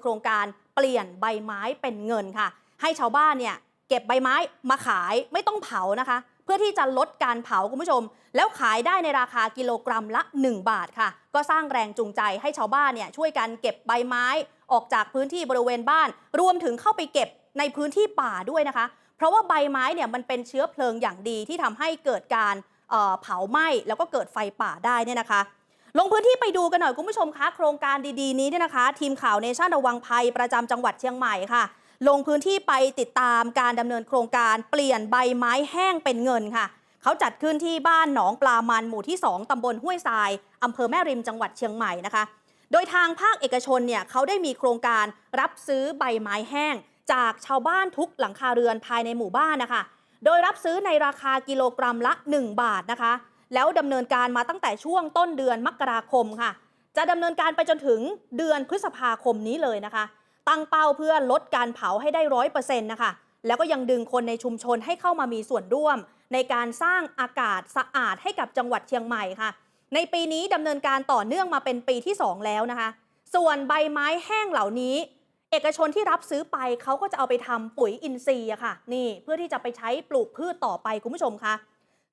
โครงการเปลี่ยนใบไม้เป็นเงินค่ะ ให้ชาวบ้านเนี่ยเก็บใบไม้มาขายไม่ต้องเผานะคะ เพื่อที่จะลดการเผาคุณผู้ชม แล้วขายได้ในราคากิโลกรัมละ 1 บาทค่ะ ก็สร้างแรงจูงใจให้ชาวบ้านเนี่ยช่วยกันเก็บใบไม้ออกจากพื้นที่บริเวณบ้าน รวมถึงเข้าไปเก็บในพื้นที่ป่าด้วยนะคะ เพราะว่าใบไม้เนี่ยมันเป็นเชื้อเพลิงอย่างดีที่ทำให้เกิดการเอ่อเผาไหม้แล้วก็เกิดไฟป่าได้เนี่ยนะคะ ลงพื้นที่ไปดูกันหน่อยคุณผู้ชมคะโครงการดีๆนี้เนี่ยนะคะ ทีมข่าวเนชั่นระวังภัยประจำจังหวัดเชียงใหม่ค่ะ ลงพื้นที่ไปติดตามการดำเนินโครงการเปลี่ยนใบไม้แห้งเป็นเงินค่ะ เขาจัดขึ้นที่บ้านหนองปลามันหมู่ที่ 2ตำบลห้วยทรายอำเภอแม่ริมจังหวัดเชียงใหม่นะคะ โดยทางภาคเอกชนเนี่ยเขาได้มีโครงการรับซื้อใบไม้แห้ง จากชาวบ้านทุกหลังคาเรือนภายในหมู่บ้านนะคะ โดยรับซื้อในราคากิโลกรัมละ 1 บาทนะคะ แล้วดำเนินการมาตั้งแต่ช่วงต้นเดือนมกราคมค่ะ จะดำเนินการไปจนถึงเดือนพฤษภาคมนี้เลยนะคะ ตั้งเป้าเพื่อลดการเผาให้ได้ร้อยเปอร์เซ็นต์นะคะ แล้วก็ยังดึงคนในชุมชนให้เข้ามามีส่วนร่วม ในการสร้างอากาศสะอาดให้กับจังหวัดเชียงใหม่ค่ะ ในปีนี้ดำเนินการต่อเนื่องมาเป็นปีที่ 2 แล้วนะคะ ส่วนใบไม้แห้งเหล่านี้เอกชนที่รับซื้อไปเขาก็จะเอาไปทำปุ๋ยอินทรีย์อะค่ะ นี่เพื่อที่จะไปใช้ปลูกพืชต่อไปคุณผู้ชมคะ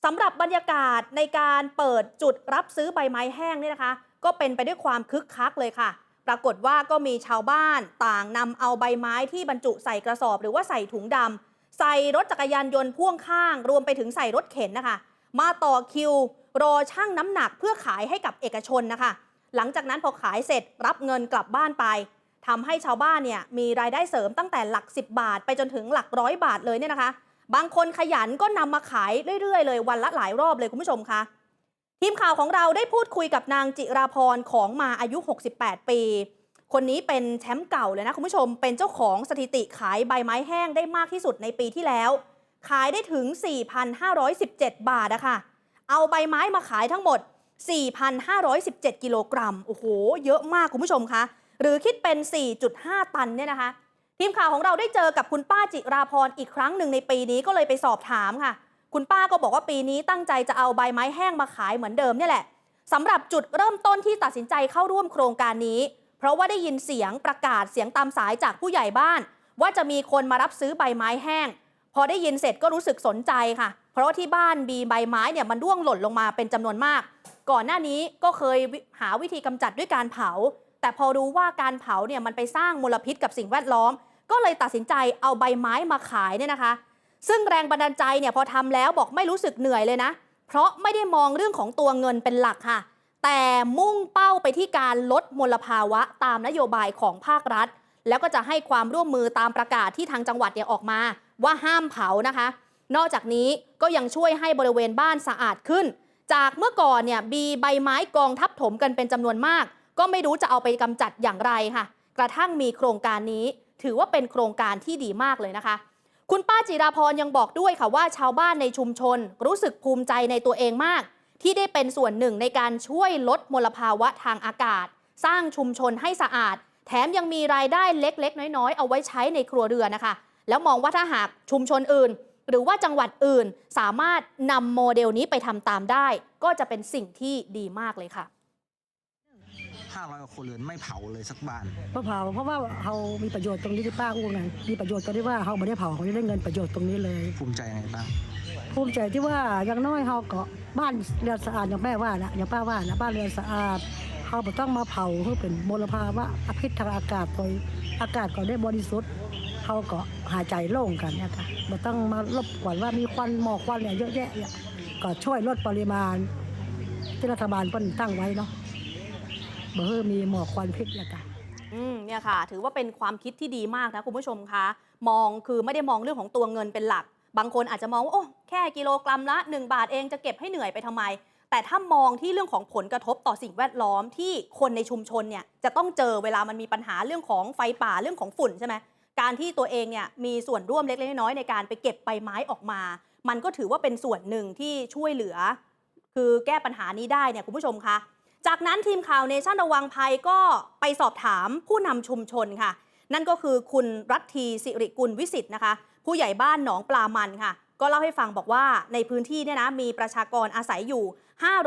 สำหรับบรรยากาศในการเปิดจุดรับซื้อใบไม้แห้งเนี่ยนะคะ ก็เป็นไปด้วยความคึกคักเลยค่ะ ปรากฏว่าก็มีชาวบ้านต่างนำเอาใบไม้ที่บรรจุใส่กระสอบ หรือว่าใส่ถุงดำใส่รถจักรยานยนต์พ่วงข้าง รวมไปถึงใส่รถเข็นนะคะ มาต่อคิว รอชั่งน้ำหนักเพื่อขายให้กับเอกชนนะคะ หลังจากนั้นพอขายเสร็จรับเงินกลับบ้านไปทำให้ชาวบ้านเนี่ยมีรายได้เสริมตั้งแต่หลัก 10 บาท ไปจนถึงหลักร้อยบาทเลยเนี่ยนะคะ บางคนขยันก็นำมาขายเรื่อยๆเลยวันละหลายรอบเลยคุณผู้ชมคะทีมข่าวของเราได้พูดคุยกับนางจิราพรของมาอายุ 68 ปี คนนี้เป็นแชมป์เก่าเลยนะคุณผู้ชม เป็นเจ้าของสถิติขายใบไม้แห้งได้มากที่สุดในปีที่แล้ว ขายได้ถึง 4,517 บาทอะคะเอาใบไม้มาขายทั้งหมด 4,517 กิโลกรัม โอ้โห เยอะมากคุณผู้ชมคะ หรือคิดเป็น 4.5 ตันเนี่ยนะคะ ทีมข่าวของเราได้เจอกับคุณป้าจิราพรอีกครั้งหนึ่งในปีนี้ก็เลยไปสอบถามค่ะ คุณป้าก็บอกว่าปีนี้ตั้งใจจะเอาใบไม้แห้งมาขายเหมือนเดิมเนี่ยแหละสำหรับจุดเริ่มต้นที่ตัดสินใจเข้าร่วมโครงการนี้ เพราะว่าได้ยินเสียงประกาศเสียงตามสายจากผู้ใหญ่บ้าน ว่าจะมีคนมารับซื้อใบไม้แห้ง พอได้ยินเสร็จก็รู้สึกสนใจค่ะ เพราะว่าที่บ้านมีใบไม้เนี่ยมันร่วงหล่นลงมาเป็นจำนวนมาก ก่อนหน้านี้ก็เคยหาวิธีกำจัดด้วยการเผา แต่พอรู้ว่าการเผาเนี่ยมันไปสร้างมลพิษกับสิ่งแวดล้อม ก็เลยตัดสินใจเอาใบไม้มาขายเนี่ยนะคะ ซึ่งแรงบันดาลใจเนี่ยพอทำแล้วบอกไม่รู้สึกเหนื่อยเลยนะ เพราะไม่ได้มองเรื่องของตัวเงินเป็นหลักค่ะ แต่มุ่งเป้าไปที่การลดมลภาวะตามนโยบายของภาครัฐ แล้วก็จะให้ความร่วมมือตามประกาศที่ทางจังหวัดเนี่ยออกมา ว่าห้ามเผานะคะ นอกจากนี้ก็ยังช่วยให้บริเวณบ้านสะอาดขึ้น จากเมื่อก่อนเนี่ยมีใบไม้กองทับถมกันเป็นจำนวนมาก ก็ไม่รู้จะเอาไปกำจัดอย่างไรค่ะ กระทั่งมีโครงการนี้ ถือว่าเป็นโครงการที่ดีมากเลยนะคะ คุณป้าจิราพรยังบอกด้วยค่ะว่าชาวบ้านในชุมชน รู้สึกภูมิใจในตัวเองมาก ที่ได้เป็นส่วนหนึ่งในการช่วยลดมลภาวะทางอากาศ สร้างชุมชนให้สะอาด แถมยังมีรายได้เล็กๆ น้อยๆ เอาไว้ใช้ในครัวเรือนนะคะ แล้วมองว่าถ้าหากชุมชนอื่น หรือว่าจังหวัดอื่นสามารถนำโมเดลนี้ไปทำตามได้ ก็จะเป็นสิ่งที่ดีมากเลยค่ะ 500กว่าครัวเรือนไม่เผาเลยสักบ้านเพราะเผาเพราะว่าเขามีประโยชน์ตรงนี้ที่ป้าอู้ไงมีประโยชน์ตรงที่ว่าเขาไม่ได้เผาเขาจะได้เงินประโยชน์ตรงนี้เลย ภูมิใจยังไงบ้างภูมิใจที่ว่าอย่างน้อยเขาก็บ้านเรือนสะอาดอย่างแม่ว่านะอย่างป้าว่านะบ้านเรือนสะอาดเขาไม่ต้องมาเผาเพื่อเป็นมลภาวะอภิษทางอากาศโดยอากาศก็ได้บริสุทธิ์เขาก็หายใจโล่งกันเนี่ยค่ะไม่ต้องมารบกวนว่ามีควันหมอกควันเนี่ยเยอะแยะเนี่ยก็ช่วยลดปริมาณที่รัฐบาลเพิ่นตั้งไว้เนาะ เบอร์มีหมอกควันพิษเนี่ยค่ะอืมเนี่ยค่ะ ถือว่าเป็นความคิดที่ดีมากนะคุณผู้ชมคะ มองคือไม่ได้มองเรื่องของตัวเงินเป็นหลัก บางคนอาจจะมองว่าโอ้แค่กิโลกรัมละ 1 บาทเองจะเก็บให้เหนื่อยไปทำไม แต่ถ้ามองที่เรื่องของผลกระทบต่อสิ่งแวดล้อมที่คนในชุมชนเนี่ยจะต้องเจอเวลามันมีปัญหาเรื่องของไฟป่าเรื่องของฝุ่นใช่ไหมการที่ตัวเองเนี่ยมีส่วนร่วมเล็กๆน้อยๆในการไปเก็บใบไม้ออกมา มันก็ถือว่าเป็นส่วนหนึ่งที่ช่วยเหลือ คือแก้ปัญหานี้ได้เนี่ยคุณผู้ชมคะ จากนั้นทีมข่าวเนชั่นระวังภัยก็ไปสอบถามผู้นำชุมชนค่ะ นั่นก็คือคุณรัตทีสิริกุลวิสิตนะคะ ผู้ใหญ่บ้านหนองปลามันค่ะ ก็เล่าให้ฟังบอกว่าในพื้นที่เนี่ยนะมีประชากรอาศัยอยู่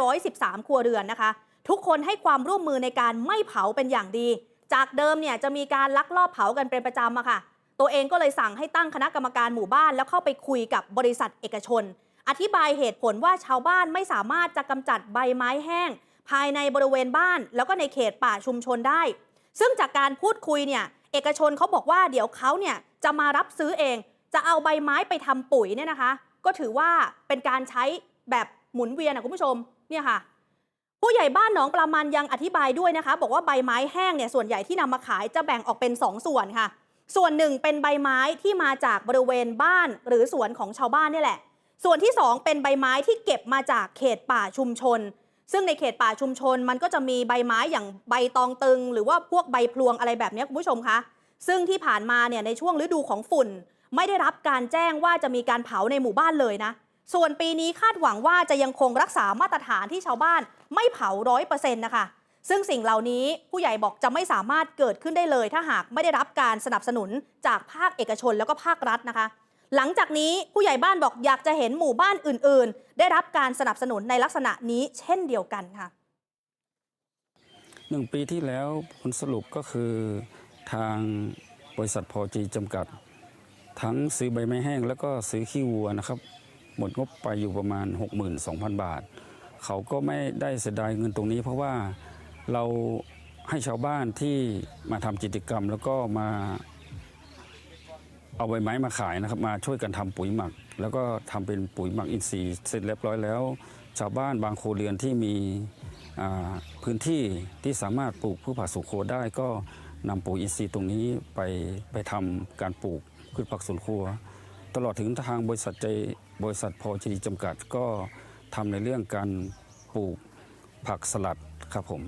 513 ครัวเรือนนะคะ ทุกคนให้ความร่วมมือในการไม่เผาเป็นอย่างดี จากเดิมเนี่ยจะมีการลักลอบเผากันเป็นประจำอะค่ะ ตัวเองก็เลยสั่งให้ตั้งคณะกรรมการหมู่บ้านแล้วเข้าไปคุยกับบริษัทเอกชน อธิบายเหตุผลว่าชาวบ้านไม่สามารถจะกำจัดใบไม้แห้ง ภายในบริเวณบ้าน แล้วก็ในเขตป่าชุมชนได้ ซึ่งจากการพูดคุยเนี่ยเอกชนเขาบอกว่าเดี๋ยวเขาเนี่ยจะมารับซื้อเอง จะเอาใบไม้ไปทำปุ๋ยเนี่ยนะคะ ก็ถือว่าเป็นการใช้แบบหมุนเวียนนะคุณผู้ชมเนี่ยค่ะ ผู้ใหญ่บ้านหนองปลามันยังอธิบายด้วยนะคะ บอกว่าใบไม้แห้งเนี่ยส่วนใหญ่ที่นำมาขายจะแบ่งออกเป็น2ส่วนค่ะ ส่วนหนึ่งเป็นใบไม้ที่มาจากบริเวณบ้านหรือสวนของชาวบ้านนี่แหละ ส่วนที่ 2 เป็นใบไม้ที่เก็บมาจากเขตป่าชุมชน ซึ่งในเขตป่าชุมชนมันก็จะมีใบไม้อย่างใบตองตึง หรือว่าพวกใบพลวงอะไรแบบนี้คุณผู้ชมคะ ซึ่งที่ผ่านมาเนี่ยในช่วงฤดูของฝุ่น ไม่ได้รับการแจ้งว่าจะมีการเผาในหมู่บ้านเลยนะ ส่วนปีนี้คาดหวังว่าจะยังคงรักษามาตรฐานที่ชาวบ้านไม่เผาร้อยเปอร์เซ็นต์นะคะ ซึ่งสิ่งเหล่านี้ผู้ใหญ่บอกจะไม่สามารถเกิดขึ้นได้เลย ถ้าหากไม่ได้รับการสนับสนุนจากภาคเอกชนแล้วก็ภาครัฐนะคะ หลังจากนี้ผู้ใหญ่บ้านบอกอยากจะเห็นหมู่บ้านอื่น ๆ ได้รับการสนับสนุนในลักษณะนี้เช่นเดียวกันค่ะหนึ่งปีที่แล้วผลสรุปก็คือทางบริษัทพอจีจำกัด ทั้งซื้อใบไม้แห้งแล้วก็ซื้อขี้วัวนะครับ หมดงบไปอยู่ประมาณ 62,000 บาท เขาก็ไม่ได้เสียดายเงินตรงนี้ เพราะว่าเราให้ชาวบ้านที่มาทำกิจกรรมแล้วก็มา เอาใบไม้มาขายนะครับมาช่วยกันทำปุ๋ยหมัก แล้วก็ทำเป็นปุ๋ยหมักอินทรีย์เสร็จเรียบร้อยแล้ว ชาวบ้านบางโครเรือนที่มีพื้นที่ที่สามารถปลูกพืชผักสวนครัวได้ก็นำปุ๋ยอินทรีย์ตรงนี้ไปไปทำการปลูกพืชผักสวนครัว ตลอดถึงทางบริษัทใจบริษัทพอจีจำกัดก็ทำในเรื่องการปลูกผักสลัดครับผม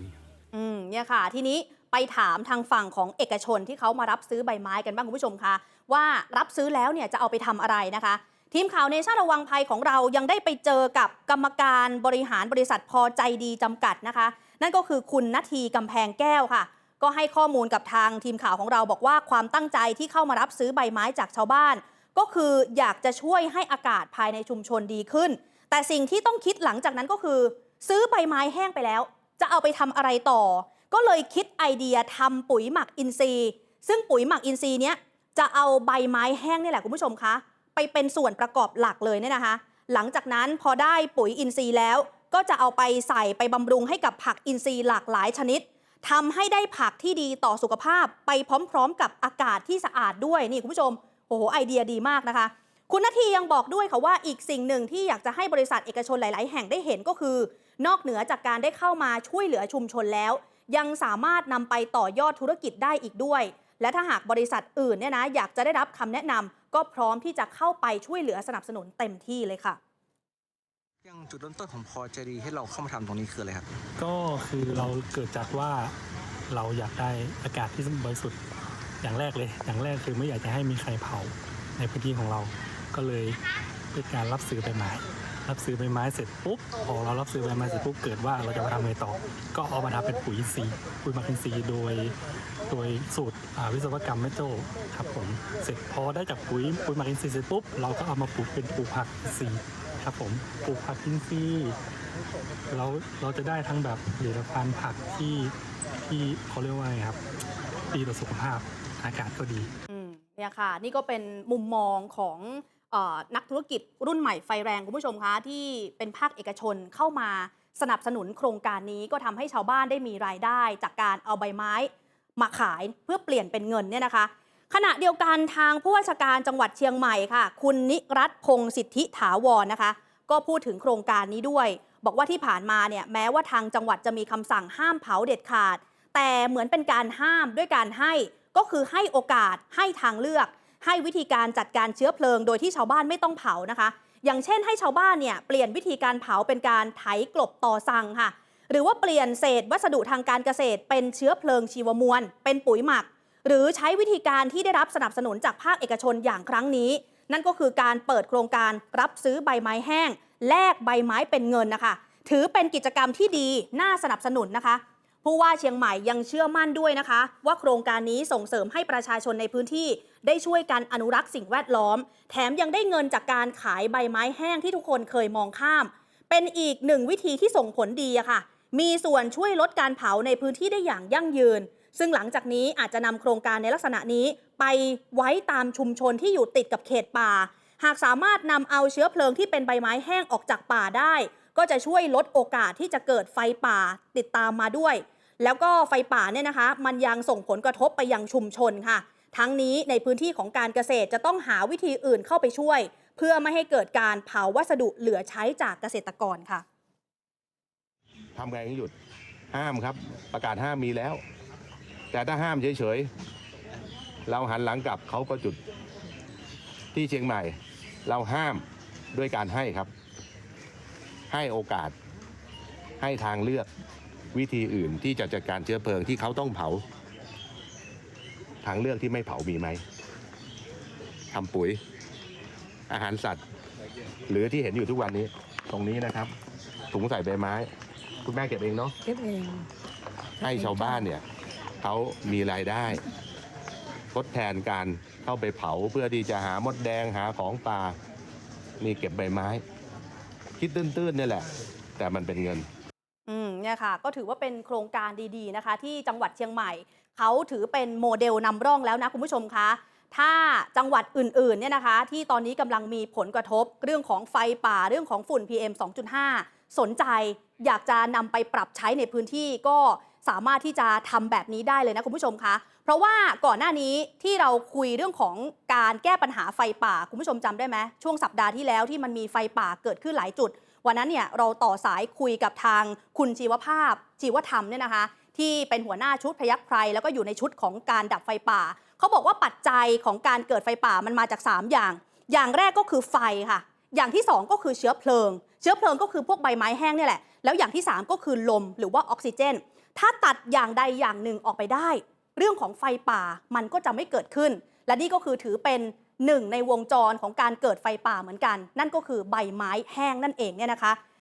อืมเนี่ยค่ะทีนี้ไปถามทางฝั่งของเอกชนที่เขามารับซื้อใบไม้กันบ้างคุณผู้ชมคะ ว่ารับซื้อแล้วเนี่ยจะเอาไปทำอะไรนะคะ ทีมข่าวเนชั่นระวังภัยของเรายังได้ไปเจอกับกรรมการบริหารบริษัทพอใจดีจำกัดนะคะ นั่นก็คือคุณนาทีกำแพงแก้วค่ะ ก็ให้ข้อมูลกับทางทีมข่าวของเราบอกว่าความตั้งใจที่เข้ามารับซื้อใบไม้จากชาวบ้าน ก็คืออยากจะช่วยให้อากาศภายในชุมชนดีขึ้น แต่สิ่งที่ต้องคิดหลังจากนั้นก็คือ ซื้อใบไม้แห้งไปแล้ว จะเอาไปทำอะไรต่อ ก็เลยคิดไอเดียทำปุ๋ยหมักอินทรีย์ ซึ่งปุ๋ยหมักอินทรีย์เนี้ย จะเอาใบไม้แห้งนี่แหละคุณผู้ชมคะไปเป็นส่วนประกอบหลักเลยเนี่ยนะคะ หลังจากนั้นพอได้ปุ๋ยอินทรีย์แล้ว ก็จะเอาไปใส่ไปบำรุงให้กับผักอินทรีย์หลากหลายชนิดทำให้ได้ผักที่ดีต่อสุขภาพไปพร้อม ๆ กับอากาศที่สะอาดด้วยนี่คุณผู้ชมโอ้โหไอเดียดีมากนะคะ คุณนาทียังบอกด้วยค่ะว่าอีกสิ่งหนึ่งที่อยากจะให้บริษัทเอกชนหลาย ๆ แห่งได้เห็นก็คือ นอกเหนือจากการได้เข้ามาช่วยเหลือชุมชนแล้ว ยังสามารถนำไปต่อยอดธุรกิจได้อีกด้วยและถ้าหากบริษัทอื่นเนี่ยนะอยากจะได้รับคำแนะนำก็พร้อมที่จะเข้าไปช่วยเหลือสนับสนุนเต็มที่เลยค่ะยังจุดเริ่มต้นของพอใจดีให้เราเข้ามาทำตรงนี้คืออะไรครับ ก็คือเราเกิดจากว่าเราอยากได้อากาศที่บริสุทธิ์อย่างแรกเลย อย่างแรกคือไม่อยากจะให้มีใครเผาในพื้นที่ของเรา ก็เลยเป็นการรับซื้อใบไม้ รับซื้อใบไม้เสร็จปุ๊บพอเรารับซื้อใบไม้เสร็จปุ๊บเกิดว่าเราจะมาทำไงต่อ ก็เอามาทำเป็นปุ๋ยอินทรีปุ๋ยหมักอินทรีย์โดย โดยสูตรอ่าวิศวกรรมแม่โจ้ครับผมเสร็จพอได้จากปุ๋ยปุ๋ยหมักอินทรีย์เสร็จปุ๊บเราก็เอามาปลูกเป็นปลูกผักอินทรีครับผมปลูกผักอินทรีย์เราเราจะได้ทั้งแบบผลิตภัณฑ์ผักที่ที่เขาเรียกว่าไงครับดีต่อสุขภาพอากาศก็ดี อืมเนี่ยค่ะ นี่ก็เป็นมุมมองของ นักธุรกิจรุ่นใหม่ไฟแรงคุณผู้ชมคะที่เป็นภาคเอกชนเข้ามาสนับสนุนโครงการนี้ก็ทำให้ชาวบ้านได้มีรายได้ จากการเอาใบไม้มาขายเพื่อเปลี่ยนเป็นเงินเนี่ยนะคะ ขณะเดียวกันทางผู้ว่าราชการจังหวัดเชียงใหม่ค่ะ คุณนิรัตพงศ์สิทธิถาวรนะคะ ก็พูดถึงโครงการนี้ด้วย บอกว่าที่ผ่านมาเนี่ยแม้ว่าทางจังหวัดจะมีคำสั่งห้ามเผาเด็ดขาด แต่เหมือนเป็นการห้ามด้วยการให้ก็คือให้โอกาสให้ทางเลือก ให้วิธีการจัดการเชื้อเพลิง โดยที่ชาวบ้านไม่ต้องเผานะคะ อย่างเช่นให้ชาวบ้านเนี่ยเปลี่ยนวิธีการเผาเป็นการไถกลบต่อสั่งค่ะ หรือว่าเปลี่ยนเศษวัสดุทางการเกษตร เป็นเชื้อเพลิงชีวมวล เป็นปุ๋ยหมัก หรือใช้วิธีการที่ได้รับสนับสนุนจากภาคเอกชนอย่างครั้งนี้ นั่นก็คือการเปิดโครงการรับซื้อใบไม้แห้ง แลกใบไม้เป็นเงินนะคะ ถือเป็นกิจกรรมที่ดีน่าสนับสนุนนะคะ ผู้ว่าเชียงใหม่ยังเชื่อมั่นด้วยนะคะ ว่าโครงการนี้ส่งเสริมให้ประชาชนในพื้นที่ ได้ช่วยกันอนุรักษ์สิ่งแวดล้อม แถมยังได้เงินจากการขายใบไม้แห้งที่ทุกคนเคยมองข้าม เป็นอีกหนึ่งวิธีที่ส่งผลดีอะค่ะ มีส่วนช่วยลดการเผาในพื้นที่ได้อย่างยั่งยืน ซึ่งหลังจากนี้อาจจะนำโครงการในลักษณะนี้ ไปไว้ตามชุมชนที่อยู่ติดกับเขตป่า หากสามารถนำเอาเชื้อเพลิงที่เป็นใบไม้แห้งออกจากป่าได้ ก็จะช่วยลดโอกาสที่จะเกิดไฟป่าติดตามมาด้วย แล้วก็ไฟป่าเนี่ยนะคะ มันยังส่งผลกระทบไปยังชุมชนค่ะ ทั้งนี้ในพื้นที่ของการเกษตรจะต้องหาวิธีอื่นเข้าไปช่วย เพื่อไม่ให้เกิดการเผาวัสดุเหลือใช้จากเกษตรกรค่ะทำไงถึงหยุดห้ามครับ ประกาศห้ามมีแล้ว แต่ถ้าห้ามเฉยๆเราหันหลังกลับเขาก็จุด ที่เชียงใหม่ เราห้ามด้วยการให้ครับ ให้โอกาสให้ทางเลือก วิธีอื่นที่จะจัดการเชื้อเพลิงที่เขาต้องเผา ทางเลือกที่ไม่เผามีไหมทำปุ๋ย อาหารสัตว์ หรือที่เห็นอยู่ทุกวันนี้ ตรงนี้นะครับ ถุงใส่ใบไม้ คุณแม่เก็บเองเนาะเก็บเองให้ชาวบ้านเนี่ยเขามีรายได้ทดแทนการเข้าไปเผาเพื่อที่จะหามดแดงหาของป่านี่เก็บใบไม้ คิดตื้นๆเนี่ยแหละ แต่มันเป็นเงิน อืมเนี่ยค่ะ ก็ถือว่าเป็นโครงการดีๆนะคะ ที่จังหวัดเชียงใหม่ เขาถือเป็นโมเดลนำร่องแล้วนะคุณผู้ชมคะถ้าจังหวัดอื่นๆเนี่ยนะคะ ที่ตอนนี้กำลังมีผลกระทบ เรื่องของไฟป่าเรื่องของฝุ่น PM 2.5 สนใจอยากจะนำไปปรับใช้ในพื้นที่ก็สามารถที่จะทำแบบนี้ได้เลยนะคุณผู้ชมคะเพราะว่าก่อนหน้านี้ที่เราคุยเรื่องของการแก้ปัญหาไฟป่าคุณผู้ชมจำได้ไหมช่วงสัปดาห์ที่แล้วที่มันมีไฟป่าเกิดขึ้นหลายจุด วันนั้นเนี่ยเราต่อสายคุยกับทางคุณชีวภาพชีวธรรมเนี่ยนะคะ ที่เป็นหัวหน้าชุดพยัคฆ์ไพรแล้วก็อยู่ในชุดของการดับไฟป่าเขาบอกว่าปัจจัยของการเกิดไฟป่ามันมาจาก 3 อย่าง อย่างแรกก็คือไฟค่ะ อย่างที่ 2 ก็คือเชื้อเพลิง เชื้อเพลิงก็คือพวกใบไม้แห้งนี่แหละแล้วอย่างที่ 3 ก็คือลมหรือว่าออกซิเจน ถ้าตัดอย่างใดอย่างหนึ่งออกไปได้ เรื่องของไฟป่ามันก็จะไม่เกิดขึ้น และนี่ก็คือถือเป็นหนึ่งในวงจรของการเกิดไฟป่าเหมือนกัน นั่นก็คือใบไม้แห้งนั่นเองเนี่ยนะคะ